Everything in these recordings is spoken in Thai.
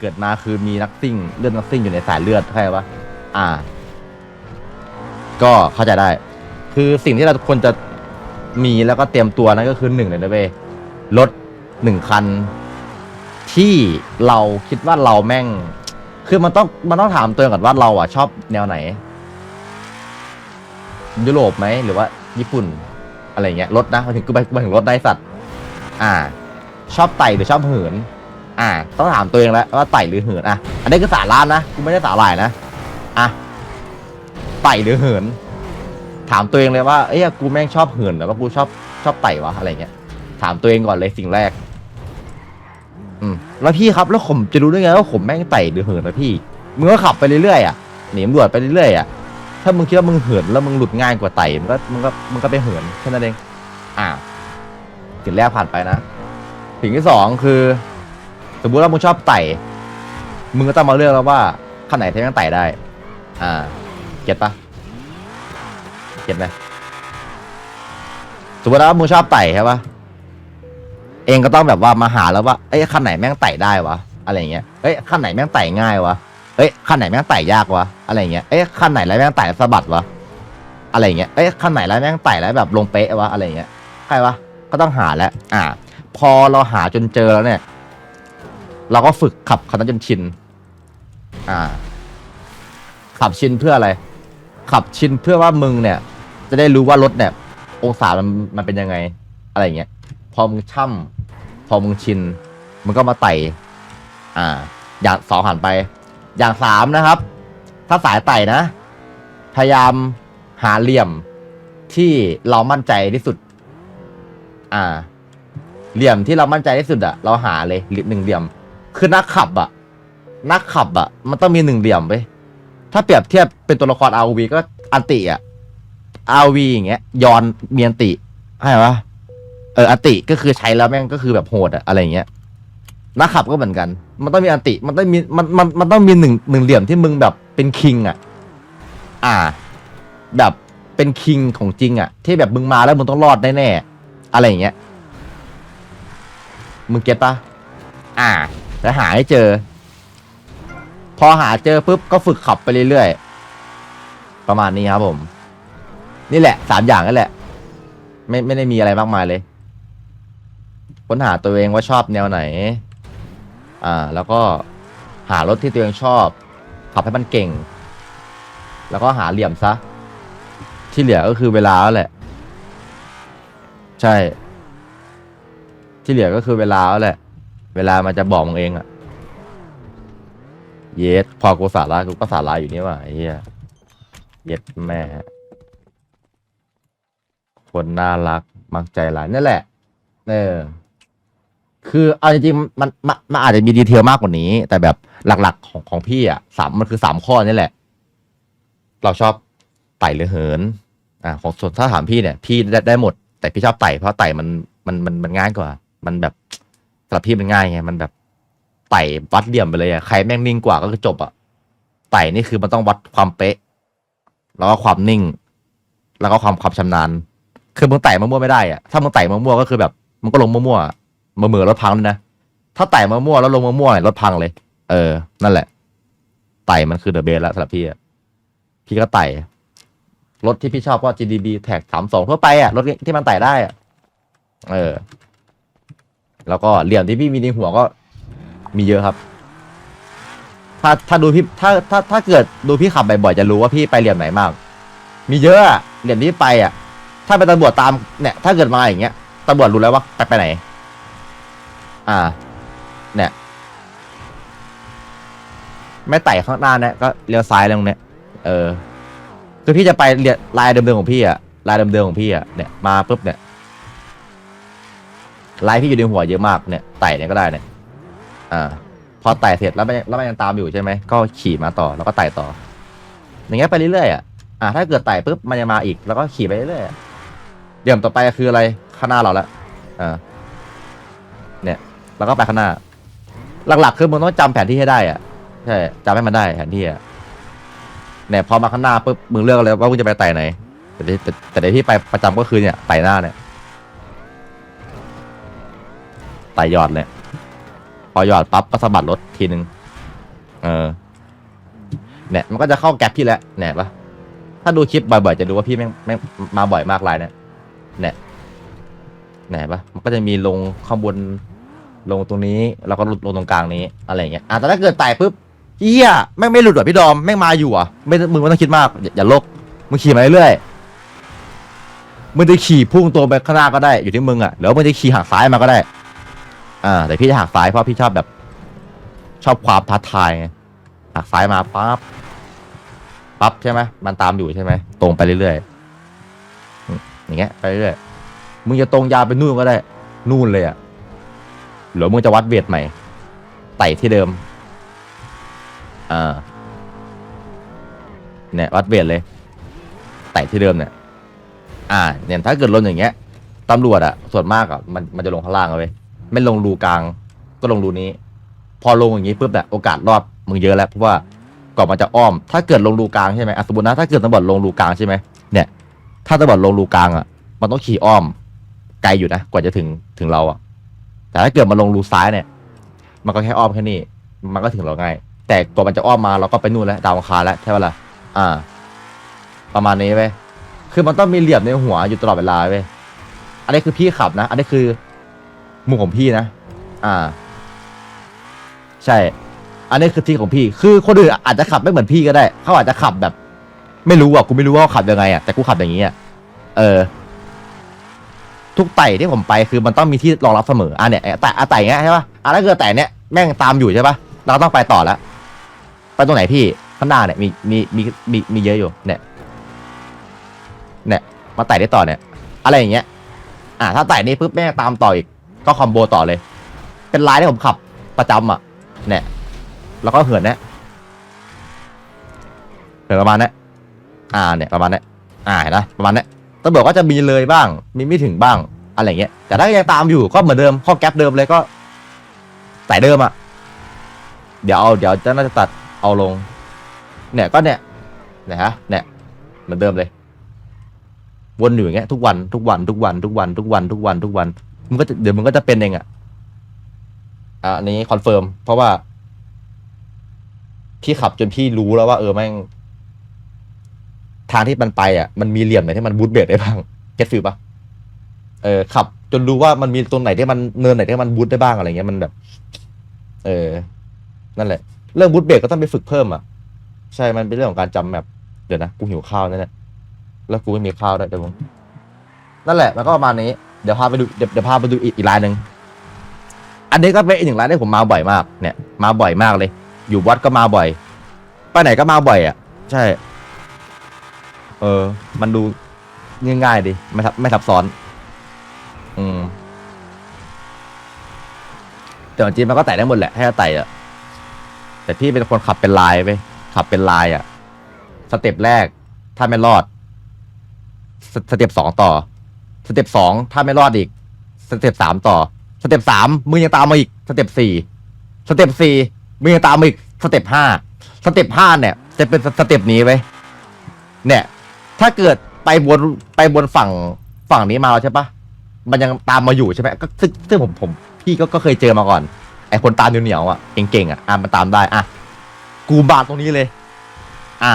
เกิดมาคือมีนักซิ่งเลือดนักซิ่งอยู่ในสายเลือดใช่ปะอ่า ก็เข้าใจได้ คือสิ่งที่เราควรจะมีแล้วก็เตรียมตัวนั่นก็คือหนึ่งเลยนะเว้ยรถหนึ่งคัน ที่เราคิดว่าเราแม่ง คือมันต้องมันต้องถามตัวเองก่อนว่าเราอะชอบแนวไหน ยุโรปไหมหรือว่า ญี่ปุ่น อะไรเงี้ยรถนะมาถึงกูไปมาถึงรถได้สัตว์ อ่า ชอบไต่หรือชอบเหิน อ่า ต้องถามตัวเองแล้วว่าไต่หรือเหินอะ อันนี้คือสาระนะกูไม่ได้สาหร่ายนะ อะ ไต่หรือเหิน ถามตัวเองเลยว่า เอ้ย กูแม่งชอบเหินหรือว่ากูชอบชอบไต่วะอะไรเงี้ย ถามตัวเองก่อนเลยสิ่งแรก อืม แล้วพี่ครับ แล้วผมจะรู้ได้ไงว่าผมแม่งไต่หรือเหินนะพี่ มึงก็ขับไปเรื่อยๆอะ หนีตำรวจไปเรื่อยๆอะ ถ้ามึงคิดว่ามึงเหินแล้วมึงหลุดง่ายกว่าไต่ มึงก็มึงก็มึงก็ไปเหินแค่นั้นเอง อ่าสิ่งแรกผ่านไปนะ สิ่งที่สองคือ สมมติว่ามึงชอบไต่ มึงก็ต้องมาเลือกแล้วว่าขั้นไหนที่แม่งไต่ได้ อ่า เก็ตปะเก็ตไหมสมมติว่ามึงชอบไต่ใช่ปะเองก็ต้องแบบว่ามาหาแล้วว่าเอ้ยขั้นไหนแม่งไต่ได้วะ อะไรเงี้ยเอ้ยขั้นไหนแม่งไต่ง่ายวะเอ้ยขั้นไหนแม่งไต่ยากวะ อะไรเงี้ยเอ้ยขั้นไหนแล้วแม่งไต่สะบัดวะ อะไรเงี้ยเอ้ยขั้นไหนแล้วแม่งไต่แล้วแบบลงเป๊ะวะ อะไรเงี้ย ใครวะ ก็ต้องหาแล้ว อ่า พอเราหาจนเจอแล้วเนี่ย เราก็ฝึกขับคันนั้นจนชิน อ่า ขับชินเพื่ออะไร ขับชินเพื่อว่ามึงเนี่ย จะได้รู้ว่ารถเนี่ย องศามันมันเป็นยังไง อะไรอย่างเงี้ย พอมึงช่ำพอมึงชินมึงก็มาไต่ อ่า อย่างสองหันไป อย่างสามนะครับ ถ้าสายไต่นะ พยายามหาเหลี่ยมที่เรามั่นใจที่สุด อ่า เหลี่ยมที่เรามั่นใจที่สุดอะเราหาเลยหนึ่งเหลี่ยม คือนักขับอะนักขับอะมันต้องมีหนึ่งเหลี่ยมไปถ้าเปรียบเทียบเป็นตัวละคร RV ก็อันติอะ RV อย่างเงี้ยยอนเมียนติใช่ปะเอออันติก็คือใช้แล้วแม่งก็คือแบบโหดอะอะไรเงี้ยนักขับก็เหมือนกัน มันต้องมีอันติมันต้องมีมันมันมันต้องมีหนึ่งหนึ่งเหลี่ยมที่มึงแบบเป็นคิงอะอ่า แบบเป็นคิงของจริงอะที่แบบมึงมาแล้วมึงต้องรอดแน่ๆอะไรเงี้ยมึงเก็ตปะอ่า แล้วหาให้เจอ พอหาเจอปุ๊บก็ฝึกขับไปเรื่อยๆ ประมาณนี้ครับผม นี่แหละสามอย่างนั่นแหละ ไม่ไม่ได้มีอะไรมากมายเลยค้นหาตัวเองว่าชอบแนวไหน อ่า แล้วก็หารถที่ตัวเองชอบ ขับให้มันเก่ง แล้วก็หาเหลี่ยมซะ ที่เหลือก็คือเวลาแล้วแหละ ใช่ ที่เหลือก็คือเวลาแล้วแหละ เวลามันจะบอกมึงเองอะเยสพอกูสาระกูก็สาระอยู่นี่ว่ะไอ้เหี้ยเย็ดแม่ คนน่ารัก มักใจร้ายนั่นแหละ เออ คือเอาจริงๆมันมันมันอาจจะมีดีเทลมากกว่านี้ แต่แบบหลัก ๆ ของของพี่อะสามมันคือสามข้อนี่แหละ เราชอบไต่หรือเหิน อ่า ของส่วนถ้าถามพี่เนี่ย พี่ได้ได้หมด แต่พี่ชอบไต่เพราะไต่มันมันมันมันง่ายกว่า มันแบบ สำหรับพี่มันง่ายไงมันแบบไต่วัดเหลี่ยมไปเลยอะใครแม่งนิ่งกว่าก็คือจบอะไต่นี่คือมันต้องวัดความเป๊ะ แล้วก็ความนิ่ง แล้วก็ความความชำนาญ คือมึงไต่มั่วๆไม่ได้อะถ้ามึงไต่มั่วๆก็คือแบบมึงก็ลงมั่วๆมือมือรถพังเลยนะถ้าไต่มั่วๆแล้วลงมั่วๆเนี่ยรถพังเลย เออ นั่นแหละ ไต่มันคือเดอะเบสแล้วสำหรับพี่อะพี่ก็ไต่รถที่พี่ชอบก็ GDB แท็กสามสองทั่วไปอะรถที่มันไต่ได้อะเออ แล้วก็เหลี่ยมที่พี่มีในหัวก็มีเยอะครับ ถ้าถ้าดูพี่ถ้าถ้าถ้าเกิดดูพี่ขับบ่อยๆจะรู้ว่าพี่ไปเหลี่ยมไหนมาก มีเยอะเหลี่ยมที่ไปอะ ถ้าเป็นตำรวจตามเนี่ย ถ้าเกิดมาอย่างเงี้ยตำรวจรู้แล้วว่าไปไปไหน อ่า เนี่ยไม่ไต่ข้างหน้าเนี่ยก็เลี้ยวซ้ายเลยตรงเนี้ยเออคือพี่จะไปเรียลายเดิมๆของพี่อะลายเดิมๆของพี่อะเนี่ยมาปุ๊บเนี่ย ลายพี่อยู่ในหัวเยอะมากเนี่ยไต่เนี่ยก็ได้เนี่ยอ่าพอไต่เสร็จแล้วมันแล้วมันยังตามอยู่ใช่ไหมก็ขี่มาต่อแล้วก็ไต่ต่อ อย่างเงี้ยไปเรื่อยๆอะอ่าถ้าเกิดไต่ปุ๊บมันยังมาอีกแล้วก็ขี่ไปเรื่อยๆเดี่ยมต่อไปคืออะไรข้างหน้าเราล้วอ่าเนี่ยแล้วก็ไปข้างหน้า หลักๆคือมึงต้องจำแผนที่ให้ได้อะใช่จำให้มันได้แผนที่อะเนี่ยพอมาข้างหน้าปุ๊บมึงเลือกเลยว่ามึงจะไปไต่ไหนแต่ที่แต่แต่ที่ไปประจำก็คือเนี่ยไต่หน้าเนี่ย ไต่ยอดเนี่ยพอยอดปั๊บก็สะบัดรถทีนึง เออ เนี่ย มันก็จะเข้าแก๊ปพี่แล้วเนี่ยปะถ้าดูคลิปบ่อยๆจะดูว่าพี่แม่งแม่งมาบ่อยมากลายเนี่ยเนี่ยเนี่ยปะมันก็จะมีลงข้างบนลงตรงนี้ แล้วก็ลงตรงกลางนี้อะไรอย่างเงี้ยอะแต่ถ้าเกิดไต่ปุ๊บเฮียแม่งไม่หลุดอะพี่ดอมแม่งมาอยู่อะไม่มึงไม่ต้องคิดมาก อย่าลกมึงขี่มาเรื่อยมึงจะขี่พุ่งตัวไปข้างหน้าก็ได้อยู่ที่มึงอะหรือว่ามึงจะขี่หักซ้ายมาก็ได้ อ่าแต่พี่จะหักซ้ายเพราะพี่ชอบแบบ ชอบความท้าทายไงหักซ้ายมาปั๊บปั๊บใช่ไหมมันตามอยู่ใช่ไหมตรงไปเรื่อยๆอืมอย่างเงี้ยไปเรื่อยมึงจะตรงยาวไปนู่นก็ได้ นู่นเลยอะหรือมึงจะวัดเวทใหม่ไต่ที่เดิมอ่าเนี่ยวัดเวทเลยไต่ที่เดิมเนี่ย อ่า เนี่ยถ้าเกิดลงอย่างเงี้ยตำรวจอะส่วนมากอะมันมันจะลงข้างล่างเอาไว้ย ไม่ลงรูกลาง ก็ลงรูนี้ พอลงอย่างงี้ปุ๊บเนี่ยโอกาสรอดมึงเยอะแล้วเพราะว่าก่อนมันจะอ้อม ถ้าเกิดลงรูกลางใช่ไหมอสมมตินะถ้าเกิดตำรวจลงรูกลางใช่ไหมเนี่ย ถ้าตำรวจลงรูกลางอะ มันต้องขี่อ้อม ไกลอยู่นะกว่าจะถึงถึงเราอะ แต่ถ้าเกิดมาลงรูซ้ายเนี่ย มันก็แค่อ้อมแค่นี้ มันก็ถึงเราง่าย แต่กว่ามันจะอ้อมมาเราก็ไปนู่นแล้วดาวังคาแล้วใช่ปะล่ะอ่า ประมาณนี้เว้ยคือมันต้องมีเหลี่ยมในหัวอยู่ตลอดเวลาเว้ยอันนี้คือพี่ขับนะ อันนี้คือ มุมของพี่นะ อ่า ใช่ อันนี้คือที่ของพี่ คือคนอื่นอาจจะขับไม่เหมือนพี่ก็ได้ เขาอาจจะขับแบบ ไม่รู้อะกูไม่รู้ว่าเขาขับยังไงอะแต่กูขับอย่างนี้อะเออ ทุกไต่ที่ผมไปคือมันต้องมีที่รองรับเสมออะเนี่ยแต่อะไต่เงี้ยใช่ปะอะถ้าเกิดไต่เนี้ยแม่งตามอยู่ใช่ปะเราต้องไปต่อแล้วไปตรงไหนพี่ข้างหน้าเนี่ยมีมีมีมีมีเยอะอยู่เนี่ยเนี่ยมาไต่ได้ต่อเนี่ย อะไรอย่างเงี้ย อะถ้าไต่นี้ปุ๊บแม่งตามต่ออีก ก็คอมโบต่อเลย เป็นลายที่ผมขับประจำอะเนี่ยแล้วก็เหินเนี่ยเหินประมาณนี้อ่าเนี่ยประมาณนี้อ่าเห็นนะประมาณนี้ตำรวจก็จะมีเลยบ้าง มีไม่ถึงบ้างอะไรเงี้ย แต่ถ้ายังตามอยู่ก็เหมือนเดิมข้อแก๊ปเดิมเลยก็สายเดิมอะเดี๋ยวเอาเดี๋ยวจะน่าจะตัดเอาลง เนี่ยก็เนี่ยเนี่ยฮะเนี่ยเหมือนเดิมเลย วนอยู่อย่างเงี้ยทุกวันทุกวันทุกวันทุกวันทุกวันทุกวันทุกวัน มันก็จะเดี๋ยวมันก็จะเป็นเองอะอะอันนี้คอนเฟิร์มเพราะว่า พี่ขับจนพี่รู้แล้วว่า เออแม่งทางที่มันไปอะมันมีเหลี่ยมไหนที่มันบูทเบรกได้บ้างเก็ตฟิลปะเออขับ จนรู้ว่ามันมีตรงไหนที่มันเนินไหนที่มันบูทได้บ้างอะไรเงี้ยมันแบบ เออ นั่นแหละ เรื่องบูทเบรกก็ต้องไปฝึกเพิ่มอะใช่มันเป็นเรื่องของการจำแบบเดี๋ยวนะกูหิวข้าวนั่นแหละแล้วกูไม่มีข้าวด้วยเดี๋ยวมึงนั่นแหละมันก็ประมาณนี้ เดี๋ยวพาไปดูเดี๋ยวเดี๋ยวพาไปดูอีกอีกรายหนึ่งอันนี้ก็เป็นอีกหนึ่งรายที่ผมมาบ่อยมากเนี่ย มาบ่อยมากเลย อยู่วัดก็มาบ่อยไปไหนก็มาบ่อยอะ ใช่ เออ มันดูง่ายๆดิไม่ทับไม่ทับซ้อน อืมแต่จริงมันก็ไต่ได้หมดแหละให้ไต่อะแต่พี่เป็นคนขับเป็นลายไปขับเป็นลายอะ สเต็ปแรกถ้าไม่รอด สสเต็ปสองต่อ เต็ปสองถ้าไม่รอดอีก สเต็ปสามต่อ สเต็ปสามมึงยังตามมาอีก สเต็ปสี่สเต็ปสี่มึงยังตามมาอีก สเต็ปห้าสเต็ปห้าเนี่ย จะเป็นสเต็ปนี้ไปเนี่ย ถ้าเกิดไปบนไปบนฝั่งฝั่งนี้มาแล้วใช่ปะมันยังตามมาอยู่ใช่ไหมก็ซึ่งซึ่งผมผมพี่ก็ก็เคยเจอมาก่อน ไอคนตามเหนียวๆอะเก่งๆอะอะมันตามได้อะกูบาดตรงนี้เลย อ่า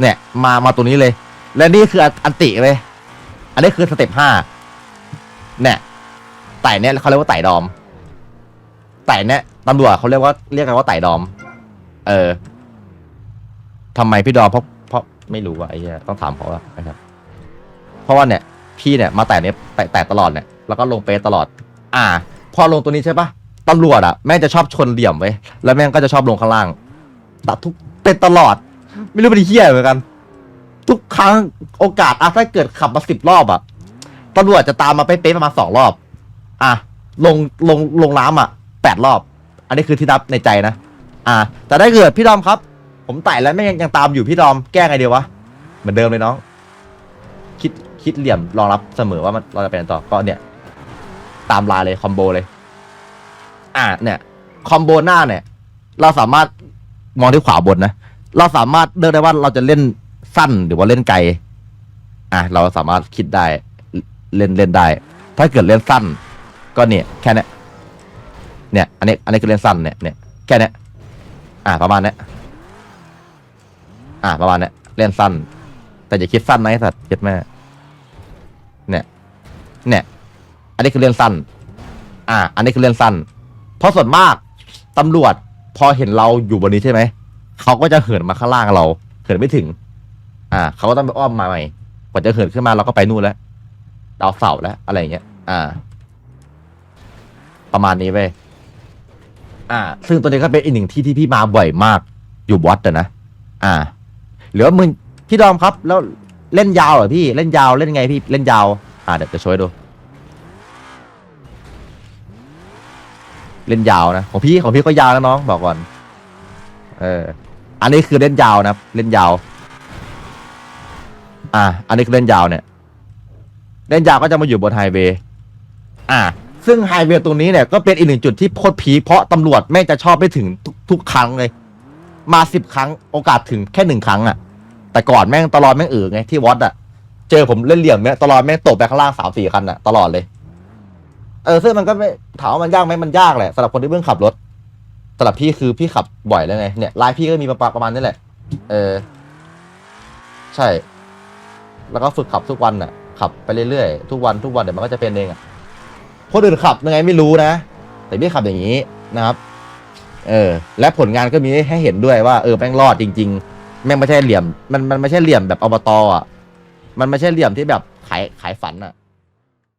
เนี่ย มามาตรงนี้เลย และนี่คืออันติเลย อันนี้คือสเต็ปห้าเนี่ยไต่เนี่ยเขาเรียกว่าไต่ดอม ไต่เนี่ยตำรวจเขาเรียกว่าเรียกกันว่าไต่ดอม เออทำไมพี่ดอมเพราะเพราะไม่รู้ว่าไอ้เหี้ยต้องถามเขาอะนะครับ เพราะว่าเนี่ย พี่เนี่ยมาแต่เนี้ยแต่แต่ตลอดเนี่ยแล้วก็ลงเปตลอด อ่า พอลงตัวนี้ใช่ปะตำรวจอะแม่งจะชอบชนเหลี่ยมไว้แล้วแม่งก็จะชอบลงข้างล่างตัดทุกเป็นตลอด ไม่รู้เป็นเหี้ยเหมือนกัน ทุกครั้งโอกาสอะถ้าเกิดขับมาสิบรอบอะตำรวจจะตามมาเป๊ะๆประมาณสองรอบ อะลงลงลงน้ำอะแปดรอบ อันนี้คือที่นับในใจนะ อ่าแต่ถ้เกิดพี่ดอมครับ ผมไต่แล้วไม่งยังยังตามอยู่พี่ดอมแก้ไงเดียววะ เหมือนเดิมเลยน้อง คิดคิดเหลี่ยมรองรับเสมอว่ามันเราจะเป็นต่อก็เนี่ย ตามลายเลยคอมโบเลย อ่าเนี่ยคอมโบหน้าเนี่ย เราสามารถมองที่ขวาบนนะ เราสามารถเลือกได้ว่าเราจะเล่น สั้นหรือว่าเล่นไกล อะเราสามารถคิดได้เล่นเล่นได้ ถ้าเกิดเล่นสั้น ก็เนี่ยแค่นี้เนี่ย อันนี้อันนี้คือเล่นสั้นเนี่ยเนี่ยแค่นี้อ่าประมาณนี้อ่าประมาณนี้เล่นสั้น แต่อย่าคิดสั้นนะไอ้สัตว์คิดแม่เนี่ย เนี่ย อันนี้คือเล่นสั้น อ่าอันนี้คือเล่นสั้น เพราะส่วนมากตำรวจพอเห็นเราอยู่บนนี้ใช่ไหมเขาก็จะเหินมาข้างล่างเรา เหินไม่ถึง อ่าเขาก็ต้องไปอ้อมมาใหม่กว่าจะเหินขึ้นมาเราก็ไปนู่นแล้วดาวเสาร์แล้วอะไรอย่างเงี้ย อ่า ประมาณนี้เว้ยอ่า ซึ่งตัวนี้ก็เป็นอีกหนึ่งที่ที่พี่มาบ่อยมาก อยู่บอสนะ อ่า เหลือมึงพี่ดอมครับ แล้วเล่นยาวเหรอพี่เล่นยาวเล่นไงพี่เล่นยาว อ่าเดี๋ยวจะช่วยดู เล่นยาวนะของพี่ของพี่ก็ยาวนะน้องบอกก่อน เออ อันนี้คือเล่นยาวนะเล่นยาว อ่า อันนี้คือเล่นยาวเนี่ย เล่นยาวก็จะมาอยู่บนไฮเวย์อ่า ซึ่งไฮเวย์ตรงนี้เนี่ยก็เป็นอีกหนึ่งจุดที่โคตรพีเพราะตำรวจแม่งจะชอบไม่ถึงทุกทุกครั้งเลย มาสิบครั้งโอกาสถึงแค่หนึ่งครั้งอะแต่ก่อนแม่งตลอดแม่งเออไงที่วอตอะเจอผมเล่นเหลี่ยมเนี่ยตลอดแม่งตกไปข้างล่างสามสี่คันอะตลอดเลย เออซึ่งมันก็ไม่ถามว่ามันยากไหมมันยากแหละสำหรับคนที่เพิ่งขับรถสำหรับพี่คือพี่ขับบ่อยแล้วไงเนี่ยไลายพี่ก็มีประมาณนี้แหละ เออ ใช่ แล้วก็ฝึกขับทุกวันน่ะขับไปเรื่อยๆ ทุกวันทุกวันเดี๋ยวมันก็จะเป็นเองอะคนอื่นขับยังไงไม่รู้นะ แต่พี่ขับอย่างนี้นะครับ เออ และผลงานก็มีให้เห็นด้วยว่าเออแม่งรอดจริง ๆ แม่งไม่ใช่เหลี่ยม มันมันไม่ใช่เหลี่ยมแบบอบตอะ มันไม่ใช่เหลี่ยมที่แบบขายขายฝันอะ